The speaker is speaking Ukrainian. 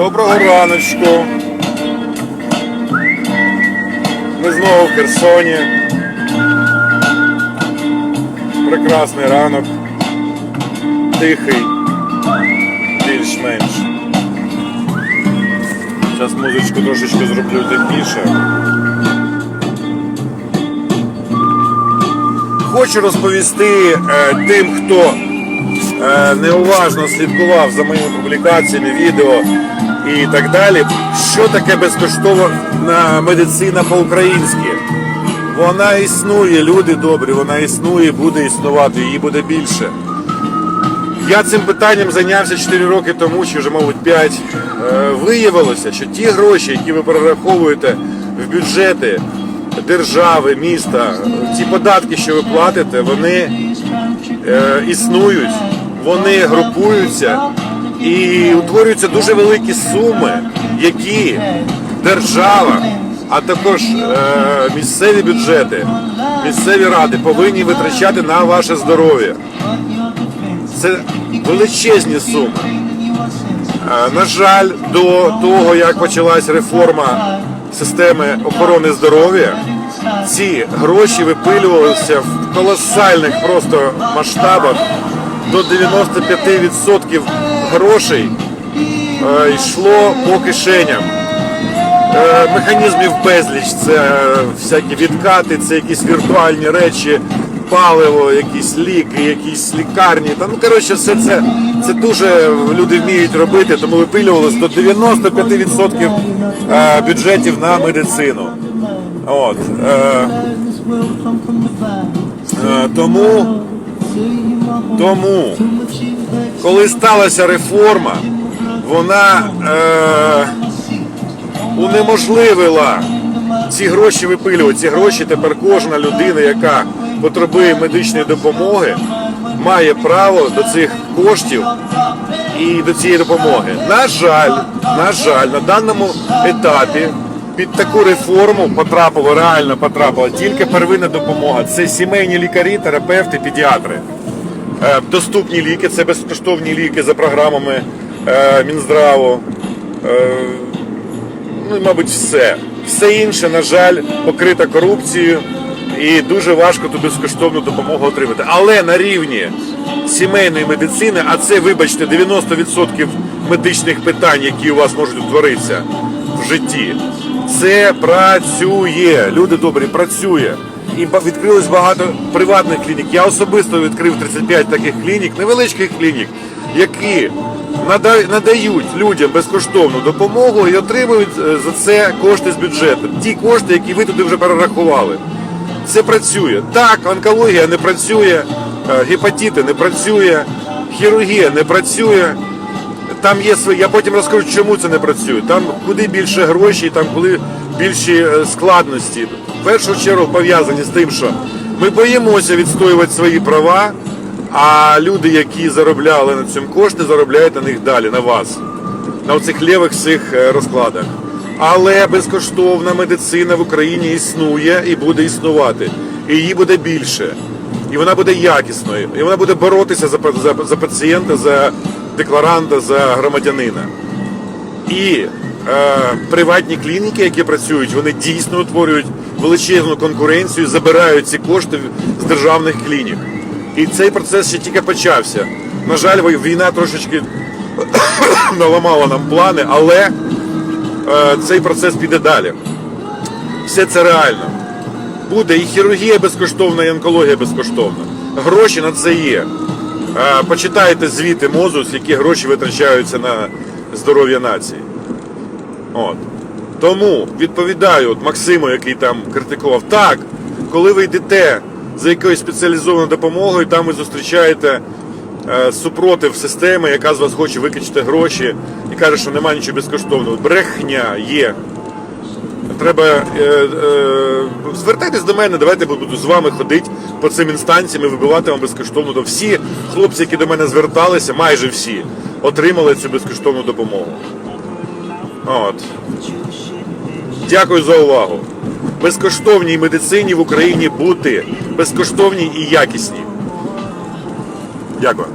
Доброго раночку. Ми знову в Херсоні. Прекрасний ранок. Тихий, більш-менш. Зараз музичку трошечки зроблю тихіше. Хочу розповісти е, тим, хто е, неуважно слідкував за моїми публікаціями, відео і так далі, що таке безкоштовна медицина по-українськи. Вона існує, люди добрі, вона існує, буде існувати, її буде більше. Я цим питанням зайнявся 4 роки тому, чи вже, мабуть, 5. Е, Виявилося, що ті гроші, які ви перераховуєте в бюджети держави, міста, ті податки, що ви платите, вони е, існують, вони групуються і утворюються дуже великі суми, які держава, а також е, місцеві бюджети, місцеві ради повинні витрачати на ваше здоров'я. Це величезні суми. Е, На жаль, до того, як почалась реформа системи охорони здоров'я, ці гроші випилювалися в колосальних просто масштабах. До 95% грошей е, йшло по кишеням. Е, Механізмів безліч, це е, всякі відкати, це якісь віртуальні речі, паливо, якісь ліки, якісь лікарні. Та, ну, коротше, все це, це дуже люди вміють робити, тому випилювалось до 95% е, бюджетів на медицину. От, тому, тому, коли сталася реформа, вона е, унеможливила ці гроші випилювати. Ці гроші тепер кожна людина, яка потребує медичної допомоги, має право до цих коштів і до цієї допомоги. На жаль, на жаль, на даному етапі під таку реформу потрапило, реально потрапила тільки первинна допомога. Це сімейні лікарі, терапевти, педіатри. Е, Доступні ліки, це безкоштовні ліки за програмами е, Мінздраву. Е, ну мабуть, все. Все інше, на жаль, покрита корупцією і дуже важко ту безкоштовну допомогу отримати. Але на рівні сімейної медицини, а це, вибачте, 90% медичних питань, які у вас можуть утворитися в житті, це працює. Люди добрі, працює. І відкрилось багато приватних клінік. Я особисто відкрив 35 таких клінік, невеличких клінік, які надають людям безкоштовну допомогу і отримують е, за це кошти з бюджету. Ті кошти, які ви туди вже перерахували. Це працює. Так, онкологія не працює, е, гепатити не працює, хірургія не працює. Там є свої. Я потім розкажу, чому це не працює. Там куди більше грошей, там коли більші е, складності. В першу чергу пов'язані з тим, що ми боїмося відстоювати свої права, а люди, які заробляли на цьому кошти, заробляють на них далі, на вас, на оцих лівих всіх е, розкладах. Але безкоштовна медицина в Україні існує і буде існувати. І її буде більше. І вона буде якісною. І вона буде боротися за, за, за пацієнта, за декларанта, за громадянина. І приватні клініки, які працюють, вони дійсно утворюють величезну конкуренцію, забирають ці кошти з державних клінік. І цей процес ще тільки почався. На жаль, війна трошечки наламала нам плани, але е, цей процес піде далі. Все це реально. Буде і хірургія безкоштовна, і онкологія безкоштовна. Гроші на це є. Е, Почитайте звіти МОЗу, які гроші витрачаються на здоров'я нації. От. Тому відповідаю от Максиму, який там критикував. Так, коли ви йдете за якоюсь спеціалізованою допомогою, там ви зустрічаєте е, супротив системи, яка з вас хоче викачати гроші і каже, що немає нічого безкоштовного. Брехня є. Треба е, е, звертайтесь до мене, давайте буду з вами ходити по цим інстанціям і вибивати вам безкоштовну допомогу. Всі хлопці, які до мене зверталися, майже всі, отримали цю безкоштовну допомогу. От. Дякую за увагу. Безкоштовній медицині в Україні бути безкоштовній і якісній. Дякую.